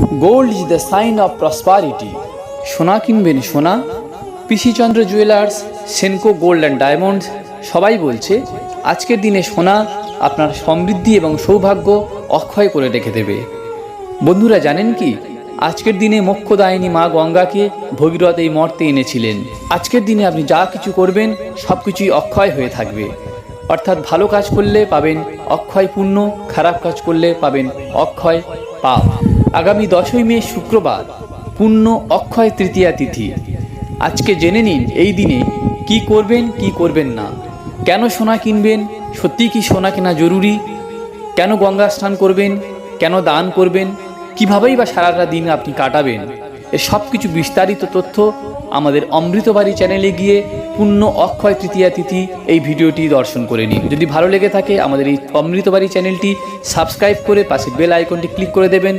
Gold is the sign of prosperity সোনা কিনবেন সোনা। P C Chandra jewellers Senco gold and diamonds সবাই বলছে, আজকের দিনে সোনা আপনার সমৃদ্ধি এবং সৌভাগ্য অক্ষয় করে রেখে দেবে। বন্ধুরা জানেন কি? আজকের দিনে মোক্ষদায়িনী মা গঙ্গাকে ভগীরথ এই মর্তে এনেছিলেন। আজকের দিনে আপনি যা কিছু করবেন, সব কিছুই অক্ষয় হয়ে থাকবে। অর্থাৎ ভালো কাজ করলে পাবেন অক্ষয় পুণ্য খারাপ কাজ করলে পাবেন অক্ষয় পাপ। আগামী দশই মে শুক্রবার, পূর্ণ অক্ষয় তৃতীয়া তিথি। আজকে জেনে নিন এই দিনে কি করবেন কি করবেন না। কেন সোনা কিনবেন, সত্যি কি সোনা কেনা জরুরি? কেন গঙ্গা স্নান করবেন, কেন দান করবেন, কিভাবেই বা সারাটা দিন আপনি কাটাবেন, এ সব কিছু বিস্তারিত তথ্য আমাদের অমৃতবাড়ি চ্যানেলে গিয়ে পূর্ণ অক্ষয় তৃতীয়া তিথি এই ভিডিওটি দর্শন করে নিন। যদি ভালো লেগে থাকে আমাদের এই অমৃতবাড়ি চ্যানেলটি সাবস্ক্রাইব করে পাশে বেল আইকনটি ক্লিক করে দেবেন।